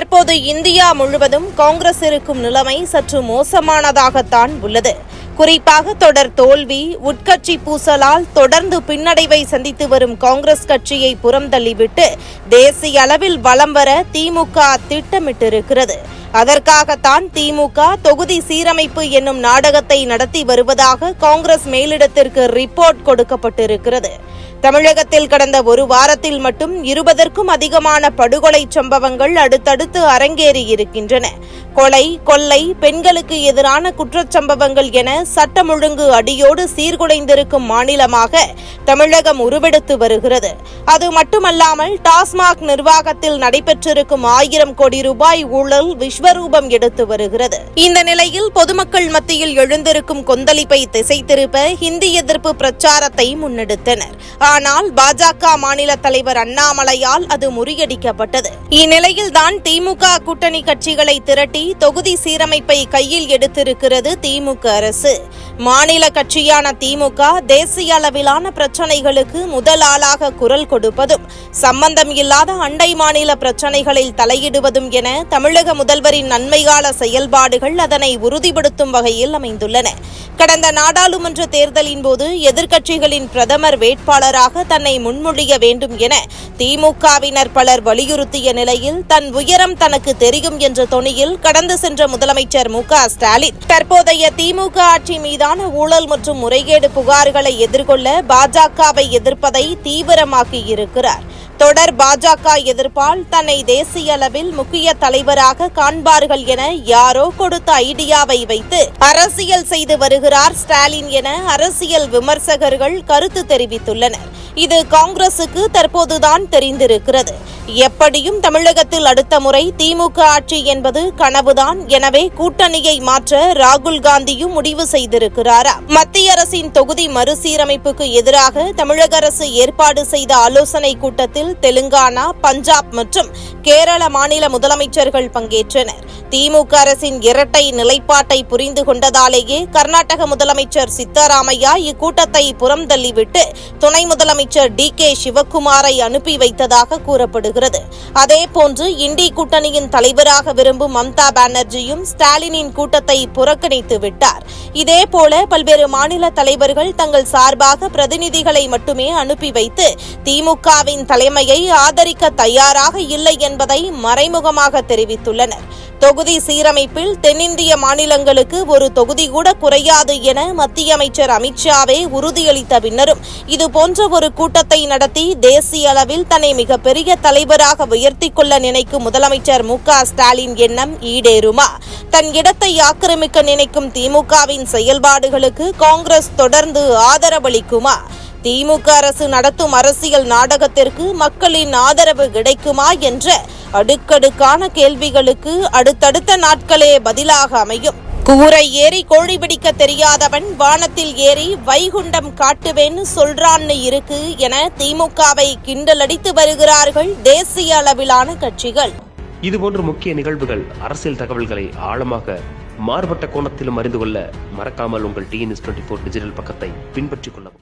தற்போது இந்தியா முழுவதும் காங்கிரஸ் இருக்கும் நிலைமை சற்று மோசமானதாகத்தான் உள்ளது. குறிப்பாக தொடர் தோல்வி உட்கட்சி பூசலால் தொடர்ந்து பின்னடைவை சந்தித்து வரும் காங்கிரஸ் கட்சியை புறந்தள்ளிவிட்டு தேசிய அளவில் வலம் வர திமுக திட்டமிட்டிருக்கிறது. அதற்காகத்தான் திமுக தொகுதி சீரமைப்பு என்னும் நாடகத்தை நடத்தி வருவதாக காங்கிரஸ் மேலிடத்திற்கு ரிப்போர்ட் கொடுக்கப்பட்டிருக்கிறது. தமிழகத்தில் கடந்த ஒரு வாரத்தில் மட்டும் இருபதற்கும் அதிகமான படுகொலை சம்பவங்கள் அடுத்தடுத்து அரங்கேறி இருக்கின்றன கொலை கொள்ளை பெண்களுக்கு எதிரான குற்றச்சம்பவங்கள் என சட்டம் ஒழுங்கு அடியோடு சீர்குலைந்திருக்கும் மாநிலமாக தமிழகம் உருவெடுத்து வருகிறது. அது மட்டுமல்லாமல் டாஸ்மாக் நிர்வாகத்தில் நடைபெற்றிருக்கும் ஆயிரம் கோடி ரூபாய் ஊழல் விஸ்வரூபம் எடுத்து வருகிறது. இந்த நிலையில் பொதுமக்கள் மத்தியில் எழுந்திருக்கும் கொந்தளிப்பை திசை திருப்ப ஹிந்தி எதிர்ப்பு பிரச்சாரத்தை முன்னெடுத்தனர். ஆனால் பாஜக மாநில தலைவர் அண்ணாமலையால் அது முறியடிக்கப்பட்டது. இந்நிலையில் தான் திமுக கூட்டணி கட்சிகளை திரட்டி தொகுதி சீரமைப்பை கையில் எடுத்திருக்கிறது திமுக அரசு. மாநில கட்சியான திமுக தேசிய அளவிலான பிரச்சனைகளுக்கு முதல் ஆளாக குரல் கொடுப்பதும் சம்பந்தம் இல்லாத அண்டை மாநில பிரச்சனைகளில் தலையிடுவதும் என தமிழக முதல்வர் முதல்வரின் நன்மைகால செயல்பாடுகள் அதனை உறுதிப்படுத்தும் வகையில் அமைந்துள்ளன. கடந்த நாடாளுமன்ற தேர்தலின் போது எதிர்க்கட்சிகளின் பிரதமர் வேட்பாளராக தன்னை முன்மொழிய வேண்டும் என திமுகவினர் பலர் வலியுறுத்திய நிலையில் தன் உயரம் தனக்கு தெரியும் என்ற தொனியில் கடந்து சென்ற முதலமைச்சர் மு ஸ்டாலின். தற்போதைய திமுக ஆட்சி மீதான ஊழல் மற்றும் முறைகேடு புகார்களை எதிர்கொள்ள பாஜகவை எதிர்ப்பதை தீவிரமாக்கியிருக்கிறார் தொடர் பாஜக எதிர்ப்பால் தன்னை தேசிய அளவில் முக்கிய தலைவராக காண்பார்கள் என யாரோ கொடுத்த ஐடியாவை வைத்து அரசியல் செய்து வருகிறார் ஸ்டாலின் என அரசியல் விமர்சகர்கள் கருத்து தெரிவித்துள்ளனர். இது காங்கிரசுக்கு தற்போதுதான் தெரிந்திருக்கிறது. எப்படியும் தமிழகத்தில் அடுத்த முறை திமுக ஆட்சி என்பது கனவுதான். எனவே கூட்டணியை மாற்ற ராகுல் காந்தியும் முடிவு செய்திருக்கிறாரா? மத்திய அரசின் தொகுதி மறுசீரமைப்புக்கு எதிராக தமிழக அரசு ஏற்பாடு செய்த ஆலோசனை கூட்டத்தில் தெலுங்கானா பஞ்சாப் மற்றும் கேரள மாநில முதலமைச்சர்கள் பங்கேற்றனர். திமுக அரசின் இரட்டை நிலைப்பாட்டை புரிந்து கொண்டதாலேயே கர்நாடக முதலமைச்சர் சித்தராமையா இக்கூட்டத்தை புறம்தள்ளிவிட்டு துணை முதலமைச்சர் டி கே சிவக்குமாரை அனுப்பி வைத்ததாக கூறப்படுகிறது. அதேபோன்று இண்டி கூட்டணியின் தலைவராக விரும்பும் மம்தா பானர்ஜியும் ஸ்டாலினின் கூட்டத்தை புறக்கணித்து விட்டார். இதேபோல பல்வேறு மாநில தலைவர்கள் தங்கள் சார்பாக பிரதிநிதிகளை மட்டுமே அனுப்பி வைத்து திமுகவின் தலைமையை ஆதரிக்க தயாராக இல்லை என்பதை மறைமுகமாக தெரிவித்துள்ளனர். தொகுதி சீரமைப்பில் தென்னிந்திய மாநிலங்களுக்கு ஒரு தொகுதி கூட குறையாது என மத்திய அமைச்சர் அமித்ஷாவே உறுதியளித்த பின்னரும் இதுபோன்ற ஒரு கூட்டத்தை நடத்தி தேசிய அளவில் தன்னை மிகப்பெரிய தலைவராக உயர்த்தி கொள்ள நினைக்கும் முதலமைச்சர் மு ஸ்டாலின் எண்ணம் ஈடேறுமா? தன் இடத்தை ஆக்கிரமிக்க நினைக்கும் திமுகவின் செயல்பாடுகளுக்கு காங்கிரஸ் தொடர்ந்து ஆதரவளிக்குமா? திமுக அரசு நடத்தும் அரசியல் நாடகத்திற்கு மக்களின் ஆதரவு கிடைக்குமா என்ற அடுக்கடுக்கான கேள்விகளுக்கு அடுத்தடுத்த நாட்களே பதிலாக அமையும். கூரை ஏறி கோழி பிடிக்க தெரியாதவன் வானத்தில் ஏறி வைகுண்டம் காட்டுவேன்னு சொல்றான்னு இருக்கு என திமுகவை கிண்டலடித்து வருகிறார்கள் தேசிய அளவிலான கட்சிகள். இதுபோன்ற முக்கிய நிகழ்வுகள் அரசியல் தகவல்களை ஆழமாக மாறுபட்ட கோணத்திலும் அறிந்து கொள்ள மறக்காமல் உங்கள் டிஎன்எஸ் டுவெண்ட்டி ஃபோர் டிஜிட்டல் பக்கத்தை பின்பற்றிக் கொள்ளவும்.